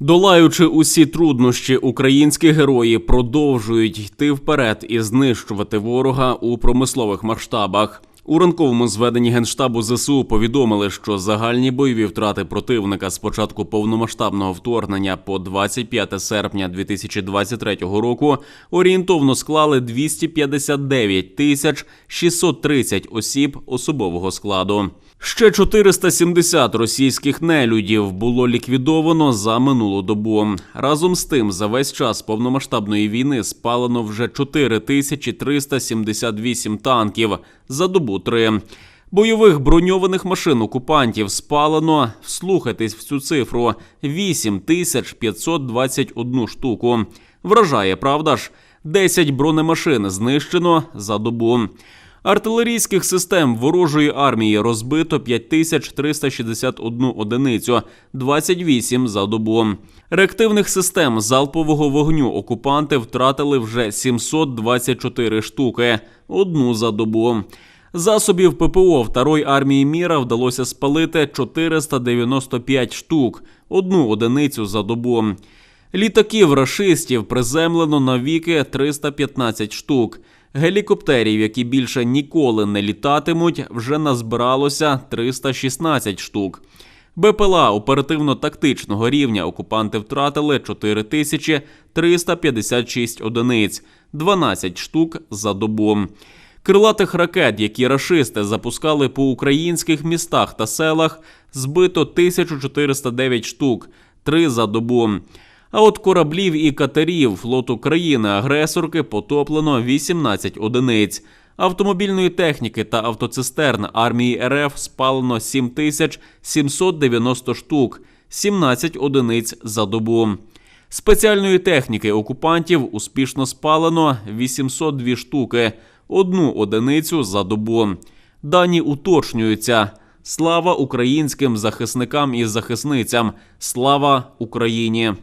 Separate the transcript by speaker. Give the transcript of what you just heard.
Speaker 1: Долаючи усі труднощі, українські герої продовжують йти вперед і знищувати ворога у промислових масштабах. У ранковому зведенні генштабу ЗСУ повідомили, що загальні бойові втрати противника з початку повномасштабного вторгнення по 25 серпня 2023 року орієнтовно склали 259 тисяч 630 осіб особового складу. Ще 470 російських нелюдів було ліквідовано за минулу добу. Разом з тим, за весь час повномасштабної війни спалено вже 4378 танків за добу три. Бойових броньованих машин окупантів спалено, вслухайтесь в цю цифру, 8521 штуку. Вражає, правда ж? 10 бронемашин знищено за добу. Артилерійських систем ворожої армії розбито 5361 одиницю, 28 за добу. Реактивних систем залпового вогню окупанти втратили вже 724 штуки, одну за добу. Засобів ППО Второї армії міра вдалося спалити 495 штук, одну одиницю за добу. Літаків рашистів приземлено навіки 315 штук. Гелікоптерів, які більше ніколи не літатимуть, вже назбиралося 316 штук. БПЛА оперативно-тактичного рівня окупанти втратили 4356 одиниць, 12 штук за добу. Крилатих ракет, які рашисти запускали по українських містах та селах, збито 1409 штук, 3 за добу. А от кораблів і катерів флоту країни-агресорки потоплено 18 одиниць. Автомобільної техніки та автоцистерн армії РФ спалено 7790 штук, 17 одиниць за добу. Спеціальної техніки окупантів успішно спалено 802 штуки, одну одиницю за добу. Дані уточнюються. Слава українським захисникам і захисницям! Слава Україні!